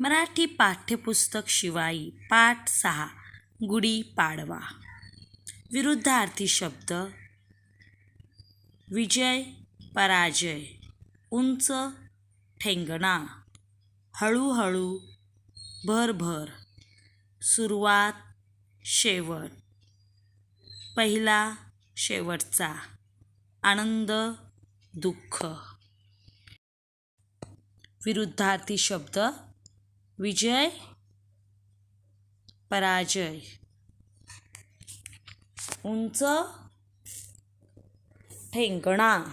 मराठी पाठ्यपुस्तक शिवाई पाठ सहा गुढी पाडवा. विरुद्धार्थी शब्द विजय पराजय उंच ठेंगणा. हळूहळू भरभर सुरुवात शेवट. पहिला शेवटचा. आनंद दुःख. विरुद्धार्थी शब्द विजय पराजय. उंच ठेंगणा.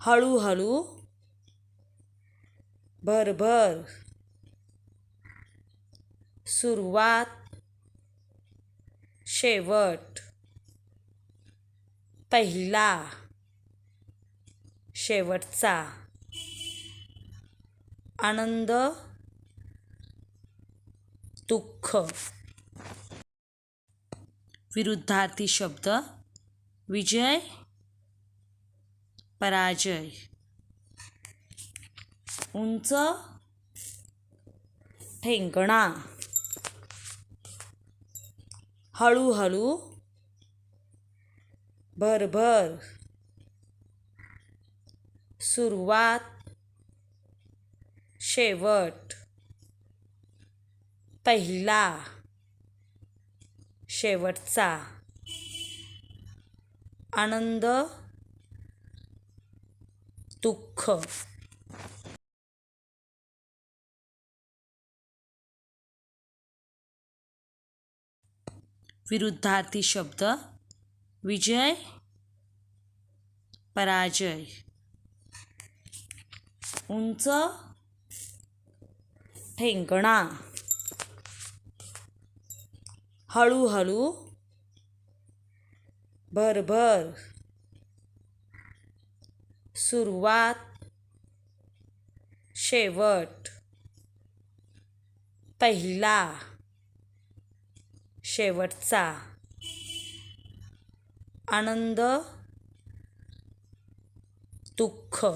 हळूहळू भरभर. सुरुवात. शेवट. पहिला. शेवटचा. आनंद दुःख. विरुद्धार्थी शब्द विजय पराजय. उंच ठेंगणा. हळूहळू भरभर. सुरुवात शेवट. पहिला. शेवटचा. आनंद. दुःख. विरुद्धार्थी शब्द. विजय. पराजय. उंच. ठेंगणा. हळूहळू. भरभर. सुरुवात. शेवट. पहिला. शेवटचा. आनंद. दुःख.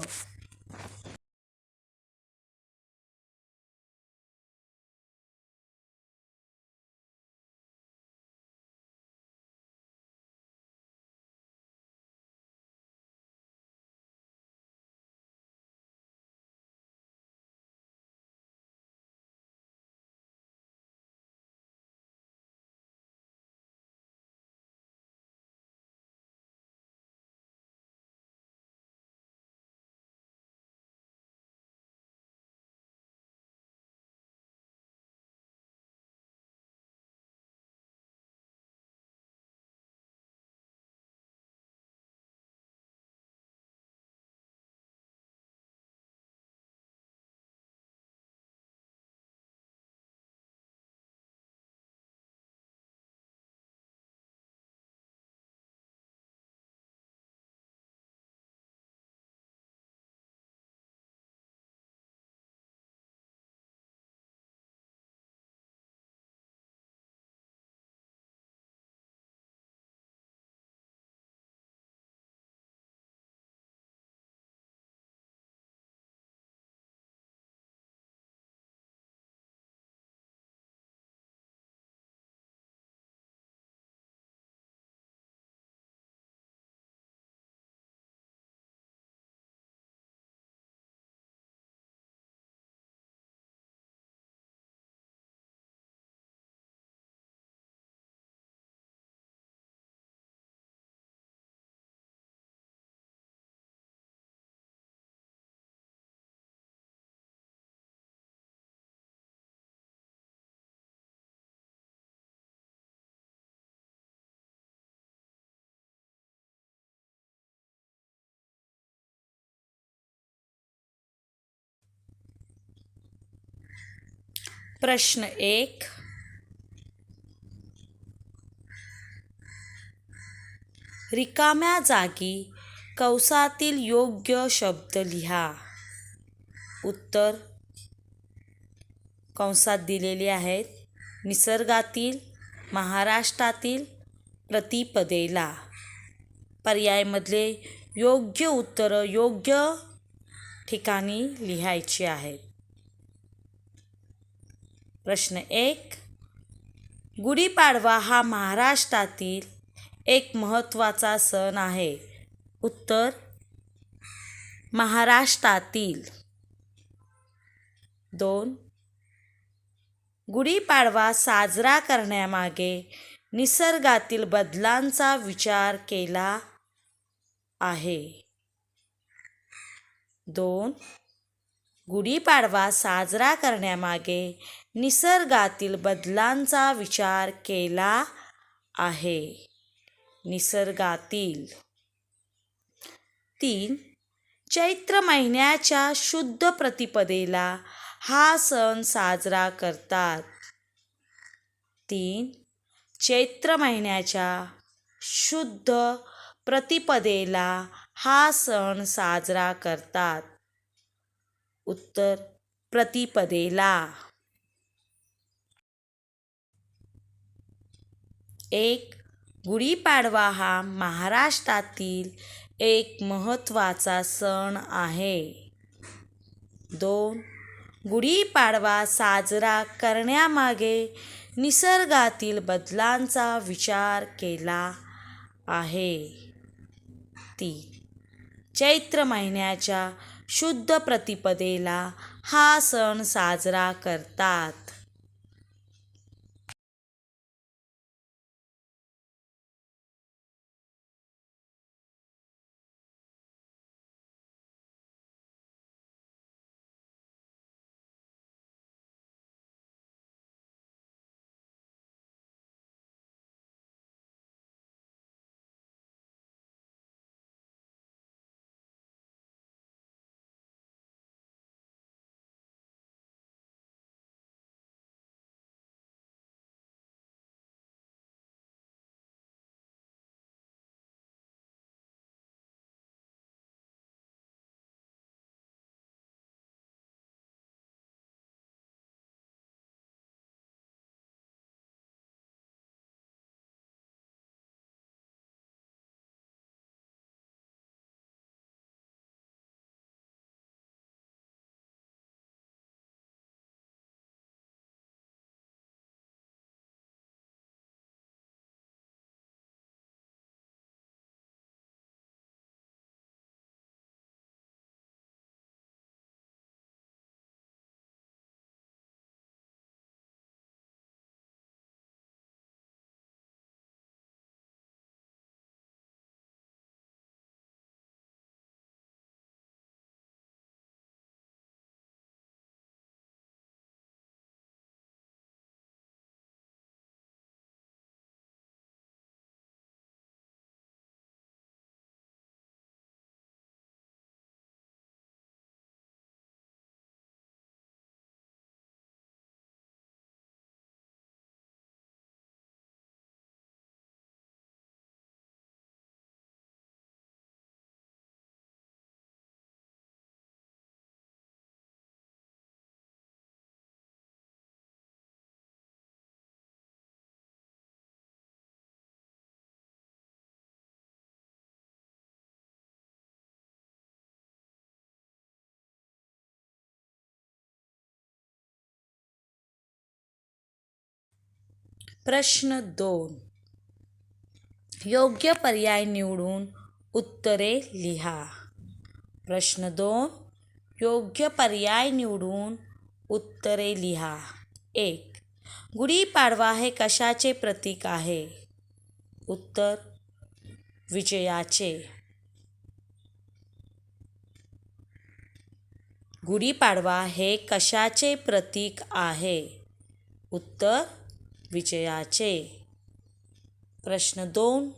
प्रश्न एक. रिकाम्या जागी कंसातील योग्य शब्द लिहा. उत्तर. कंसात दिलेले आहेत. निसर्गातील महाराष्ट्रातील प्रतिपदेला. पर्यायमधले योग्य उत्तर योग्य ठिकाणी लिहायची आहेत. प्रश्न एक गुढीपाडवा हा महाराष्ट्रातील एक महत्त्वाचा सण आहे. उत्तर महाराष्ट्रातील. दोन गुढीपाडवा साजरा करण्यामागे निसर्गातील बदलांचा विचार केला आहे. दोन गुढीपाडवा साजरा करण्यामागे निसर्गातील बदलांचा विचार केला आहे. निसर्गातील. तीन. चैत्र महिन्याच्या शुद्ध प्रतिपदेला हा सण साजरा करतात. तीन. चैत्र महिन्याच्या शुद्ध प्रतिपदेला हा सण साजरा करतात. उत्तर प्रतिपदेला. एक गुढीपाडवा हा महाराष्ट्रातील एक महत्त्वाचा सण आहे. दोन गुढीपाडवा साजरा करण्यामागे निसर्गातील बदलांचा विचार केला आहे. ती चैत्र महिन्याच्या शुद्ध प्रतिपदेला हा सण साजरा करतात. प्रश्न दोन. योग्य पर्याय निवडून उत्तरे लिहा. प्रश्न दोन. योग्य पर्याय निवडून उत्तरे लिहा. एक. गुढीपाडवा हे कशाचे प्रतीक आहे? उत्तर. विजयाचे. गुढीपाडवा हे कशाचे प्रतीक आहे? उत्तर. विजयाचे. प्रश्न दोन.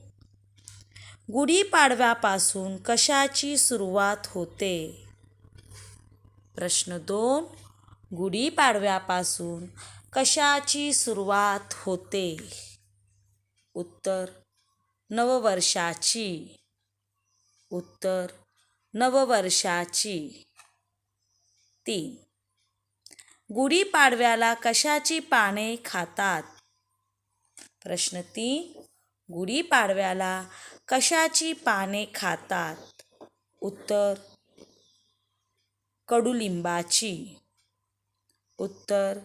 गुढीपाडव्यापासून कशाची सुरुवात होते? प्रश्न दोन. गुढीपाडव्यापासून कशाची सुरुवात होते? उत्तर. नववर्षाची. उत्तर. नववर्षाची. तीन. गुढीपाडव्याला कशाची पाने खातात? प्रश्न तीन. गुढीपाडव्याला कशाची पाने खातात? उत्तर कडुलिंबाची. उत्तर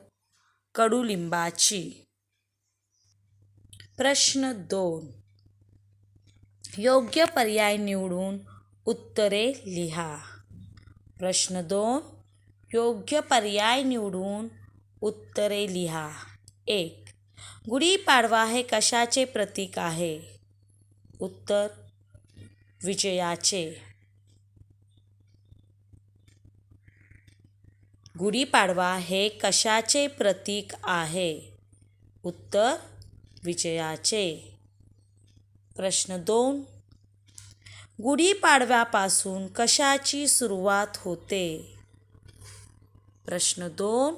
कडुलिंबाची. प्रश्न दोन. योग्य पर्याय निवडून उत्तरे लिहा. प्रश्न दोन. योग्य पर्याय निवडून उत्तरे लिहा. एक. गुढीपाडवा हे कशाचे प्रतीक आहे? उत्तर विजयाचे. गुढीपाडवा हे कशाचे प्रतीक आहे? उत्तर विजयाचे. प्रश्न दोन. गुढीपाडव्यापासून कशाची सुरुवात होते? प्रश्न दोन.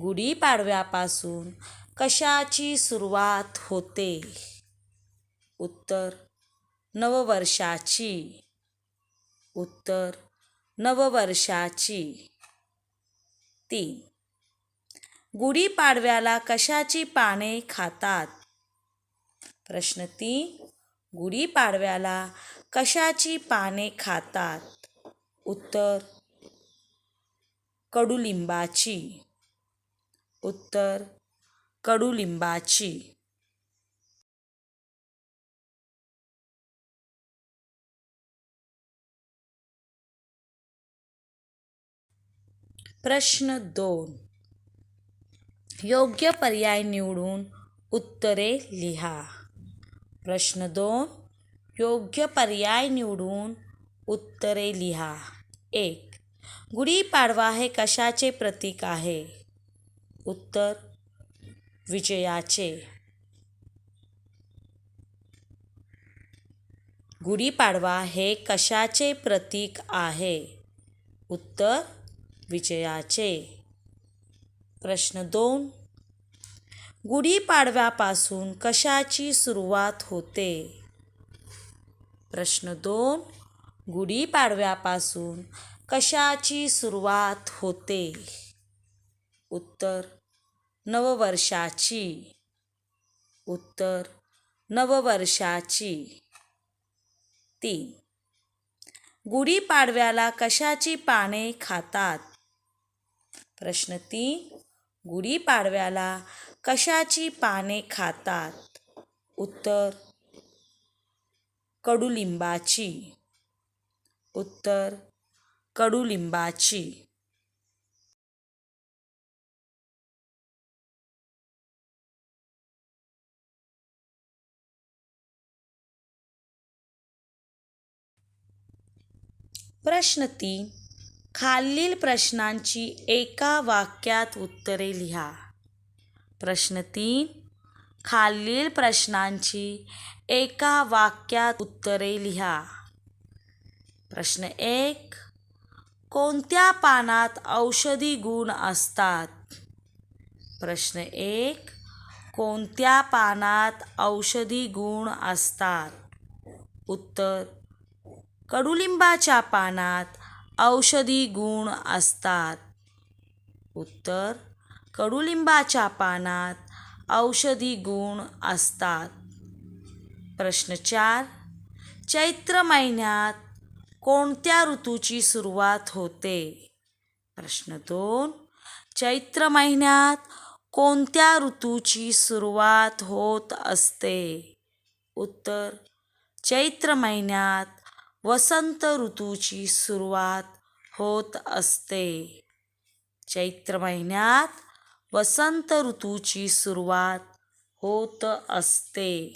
गुढीपाडव्यापासून कशाची सुरुवात होते? उत्तर नववर्षाची. उत्तर नववर्षाची. तीन. गुढीपाडव्याला कशाची पाने खातात? प्रश्न तीन. गुढीपाडव्याला कशाची पाने खातात? उत्तर कडुलिंबाची. उत्तर कडुलिंबाची. प्रश्न दोन. योग्य पर्याय निवडून उत्तरे लिहा. प्रश्न दोन. योग्य पर्याय निवडून उत्तरे लिहा. एक. गुढीपाडवा हे कशाचे प्रतीक आहे? उत्तर विजयाचे. गुढीपाडवा हे कशाचे प्रतीक आहे? उत्तर विजयाचे. प्रश्न दोन. गुढीपाडव्यापासून कशाची सुरुवात होते? प्रश्न दोन. गुढीपाडव्यापासून कशाची सुरुवात होते? उत्तर नववर्षाची उत्तर नववर्षाची तीन. गुढीपाडव्याला कशाची पाने खातात? प्रश्न तीन. गुढीपाडव्याला कशाची पाने खातात? उत्तर कडुलिंबाची. उत्तर कडुलिंबाची. प्रश्न तीन. खालील प्रश्नांची एका वाक्यात उत्तरे लिहा. प्रश्न तीन. खालील प्रश्नांची एका वाक्यात उत्तरे लिहा. प्रश्न एक. कोणत्या पानात औषधी गुण असतात? प्रश्न एक. कोणत्या पानात औषधी गुण असतात? उत्तर. कडुलिंबाच्या पानात औषधी गुण असतात. उत्तर कडुलिंबाच्या पानात औषधी गुण असतात. प्रश्न चार चैत्र महिन्यात कोणत्या ऋतूची सुरुवात होते? प्रश्न दोन चैत्र महिन्यात कोणत्या ऋतूची सुरुवात होत असते? उत्तर चैत्र महिन्यात वसंत ऋतूची सुरुवात होत असते. चैत्र महिन्यात वसंत ऋतूची सुरुवात होत असते.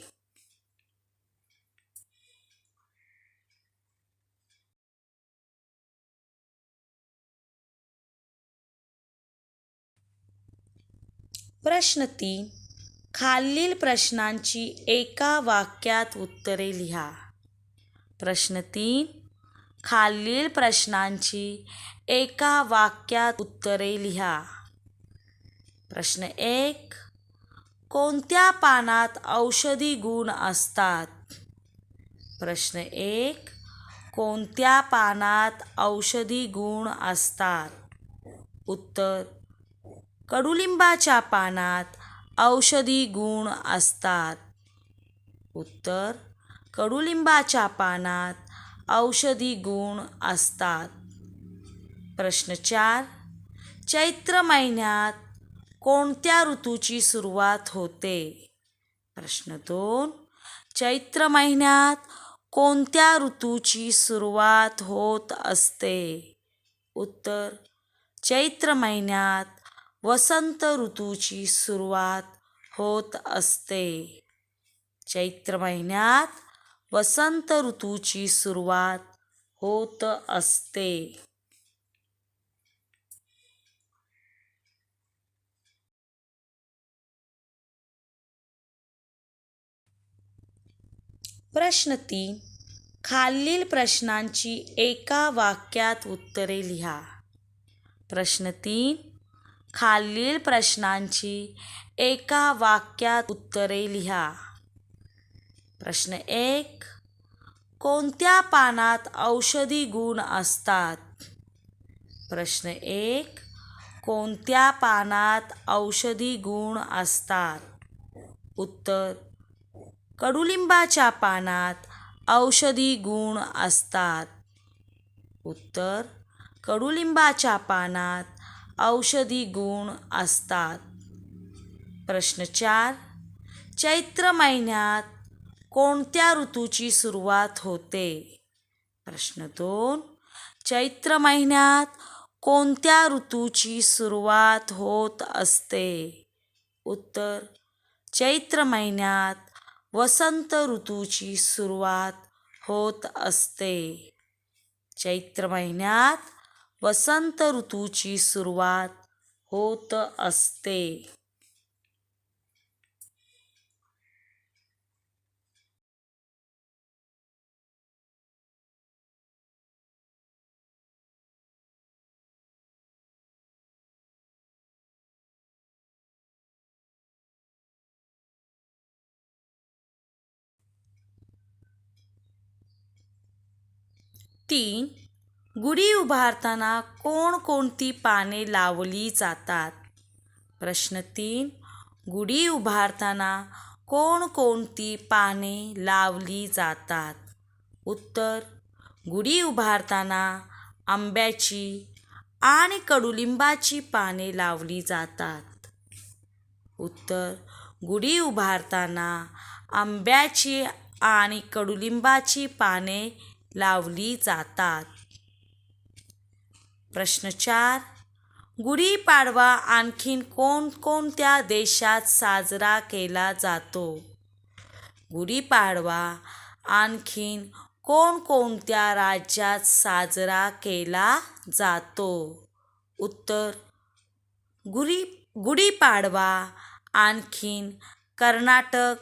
प्रश्न तीन. खालील प्रश्नांची एका वाक्यात उत्तरे लिहा. प्रश्न तीन. खालील प्रश्नांची एका वाक्यात उत्तरे लिहा. प्रश्न एक. कोणत्या पानात औषधी गुण असतात? प्रश्न एक. कोणत्या पानात औषधी गुण असतात? उत्तर. कडुलिंबाच्या पानात औषधी गुण असतात. उत्तर. कडुलिंबाच्या पानात औषधी गुण असतात. प्रश्न चार. चैत्र महिन्यात कोणत्या ऋतूची सुरुवात होते? प्रश्न दोन. चैत्र महिन्यात कोणत्या ऋतूची सुरुवात होत असते? उत्तर. चैत्र महिन्यात वसंत ऋतूची सुरुवात होत असते. चैत्र महिन्यात वसंत ऋतूची सुरुवात होत असते. प्रश्न तीन. खालील प्रश्नांची एका वाक्यात उत्तरे लिहा. प्रश्न तीन. खालील प्रश्नांची एका वाक्यात उत्तरे लिहा. प्रश्न एक कोणत्या पानात औषधी गुण असतात? प्रश्न एक कोणत्या पानात औषधी गुण असतात? उत्तर कडुलिंबाच्या पानात औषधी गुण असतात. उत्तर कडुलिंबाच्या पानात औषधी गुण असतात. प्रश्न चार चैत्र महिन्यात कोणत्या ऋतूची सुरुवात होते? प्रश्न दोन. चैत्र महिन्यात कोणत्या ऋतूची सुरुवात होत असते? उत्तर. चैत्र महिन्यात वसंत ऋतूची सुरुवात होत असते. चैत्र महिन्यात वसंत ऋतूची सुरुवात होत असते. तीन गुढी उभारताना कोणकोणती पाने लावली जातात? प्रश्न तीन गुढी उभारताना कोणकोणती पाने लावली जातात? उत्तर गुढी उभारताना आंब्याची आणि कडुलिंबाची पाने लावली जातात. उत्तर गुढी उभारताना आंब्याची आणि कडुलिंबाची पाने लावली जातात. प्रश्न चार. गुढीपाडवा आणखीन कोणकोणत्या देशात साजरा केला जातो? गुढीपाडवा आणखीन कोणकोणत्या राज्यात साजरा केला जातो? उत्तर. गुढी गुढीपाडवा आणखीन कर्नाटक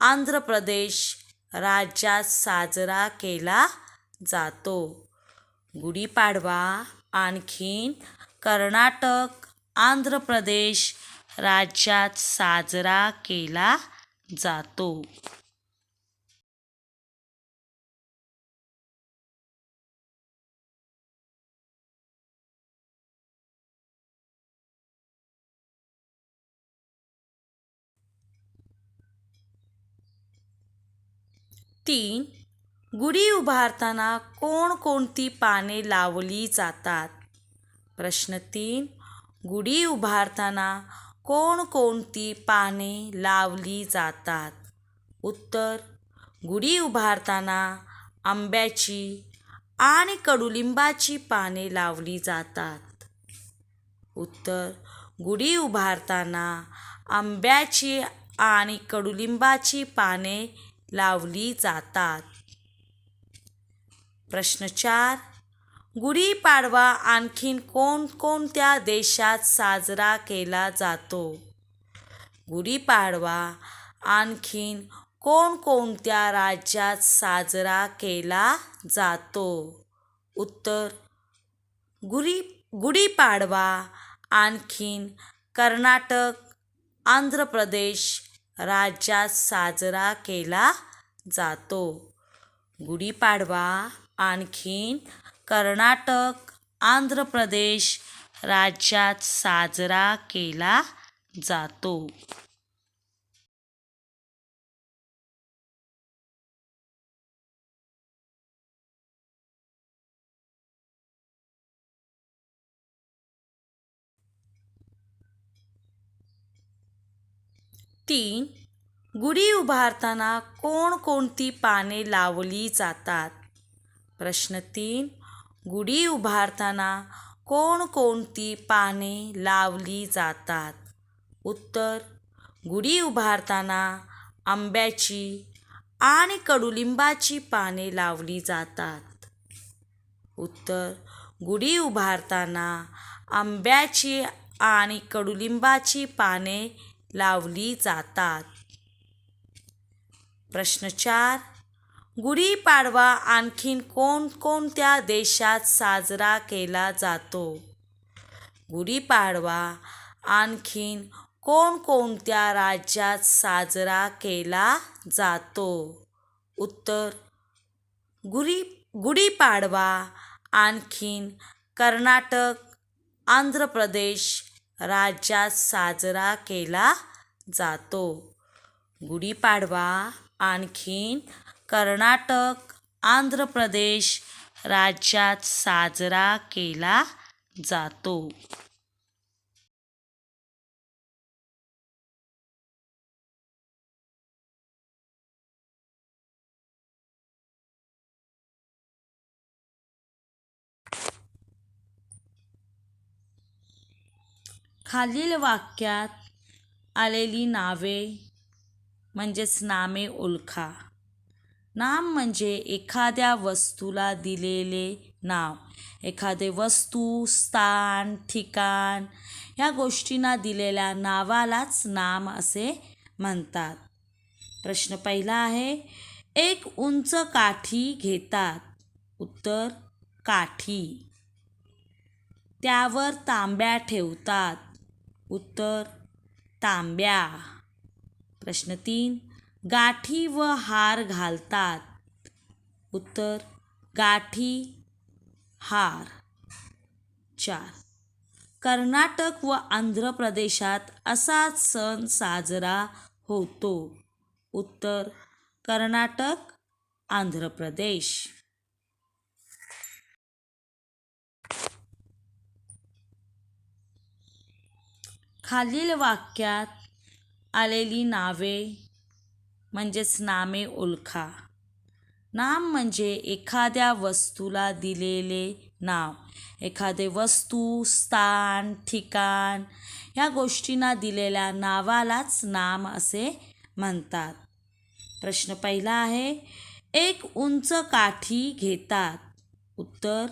आंध्र प्रदेश राज्यात साजरा केला जातो. गुढीपाडवा आणखीन कर्नाटक आंध्र प्रदेश राज्यात साजरा केला जातो. तीन गुढी उभारताना कोणकोणती पाने लावली जातात? प्रश्न तीन गुढी उभारताना कोणकोणती पाने लावली जातात? उत्तर गुढी उभारताना आंब्याची आणि कडुलिंबाची पाने लावली जातात. उत्तर गुढी उभारताना आंब्याची आणि कडुलिंबाची पाने लावली जातात. प्रश्न चार. गुढीपाडवा आणखीन कोणकोणत्या देशात साजरा केला जातो? गुढीपाडवा आणखीन कोणकोणत्या राज्यात साजरा केला जातो? उत्तर. गुढी गुढीपाडवा आणखीन कर्नाटक आंध्र प्रदेश राज्यात साजरा केला जातो. गुढीपाडवा आणखीन कर्नाटक आंध्र प्रदेश राज्यात साजरा केला जातो. तीन गुढी उभारताना कोणकोणती पाने लावली जातात? प्रश्न तीन गुढी उभारताना कोणकोणती पाने लावली जातात? उत्तर गुढी उभारताना आंब्याची आणि कडुलिंबाची पाने लावली जातात. उत्तर गुढी उभारताना आंब्याची आणि कडुलिंबाची पाने लावली जातात. प्रश्न चार. गुढीपाडवा आणखीन कोणकोणत्या देशात साजरा केला जातो? गुढीपाडवा आणखीन कोणकोणत्या राज्यात साजरा केला जातो? उत्तर. गुढी गुढीपाडवा आणखीन कर्नाटक आंध्र प्रदेश राज्यात साजरा केला जातो. गुढीपाडवा आणखीन कर्नाटक आंध्र प्रदेश राज्यात साजरा केला जातो. खालील वाक्यात आलेली नावे म्हणजेच नामे ओळखा. नाम म्हणजे एखाद्या वस्तूला दिलेले नाव. एखादे वस्तू स्थान ठिकाण ह्या गोष्टींना दिलेल्या नावालाच नाम असे म्हणतात. प्रश्न पहिला आहे एक उंच काठी घेतात. उत्तर काठी. त्यावर तांब्या ठेवतात. उत्तर तांब्या. प्रश्न तीन गाठी व हार घालतात. उत्तर गाठी हार. चार कर्नाटक व आंध्र प्रदेशात असाच सण साजरा होतो. उत्तर कर्नाटक आंध्र प्रदेश. खालील वाक्यात आलेली नावे म्हणजेच नामे ओळखा. नाम म्हणजे एखाद्या वस्तूला दिलेले नाव. एखादे वस्तू स्थान ठिकाण ह्या गोष्टींना दिलेल्या नावालाच नाम असे म्हणतात. प्रश्न पहिला आहे एक उंच काठी घेतात. उत्तर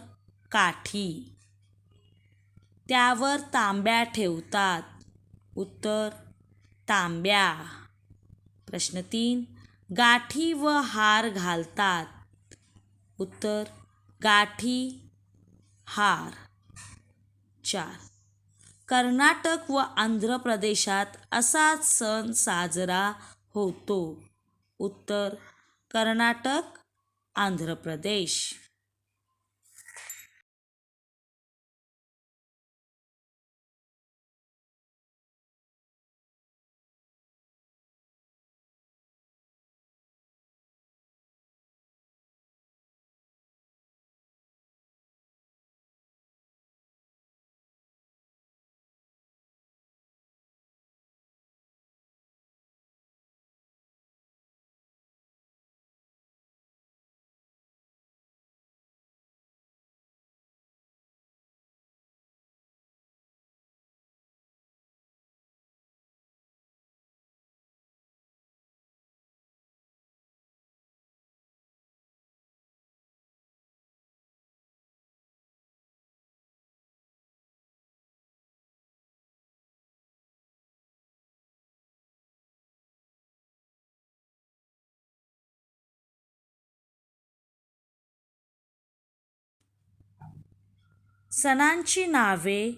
काठी. त्यावर तांब्या ठेवतात. उत्तर तांब्या. प्रश्न तीन गाठी व हार घालतात. उत्तर गाठी हार. चार कर्नाटक व आंध्र प्रदेशात असाच सण साजरा होतो. उत्तर कर्नाटक आंध्र प्रदेश. सणांची नावे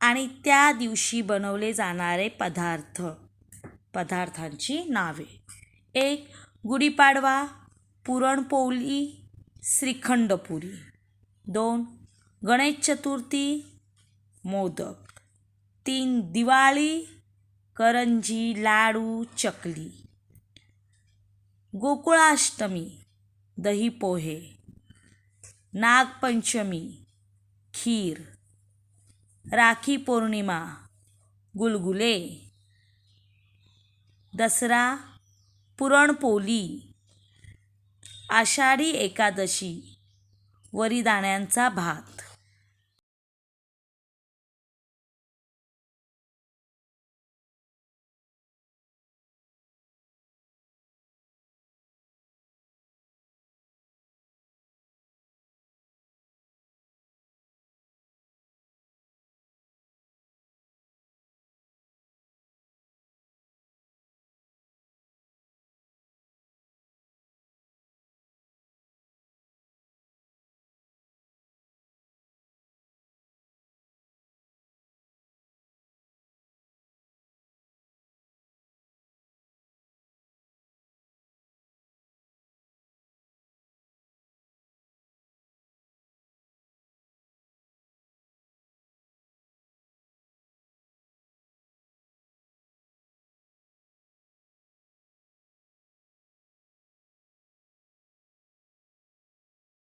आणि त्या दिवशी बनवले जाणारे पदार्थ पदार्थांची नावे. एक गुढीपाडवा पुरणपोळी श्रीखंडपुरी. दोन गणेश चतुर्थी मोदक. तीन दिवाळी करंजी लाडू चकली. गोकुळाष्टमी दही पोहे नागपंचमी खीर राखी पौर्णिमा गुलगुले दसरा पुरणपोळी आषाढी एकादशी वरीदाण्यांचा भात.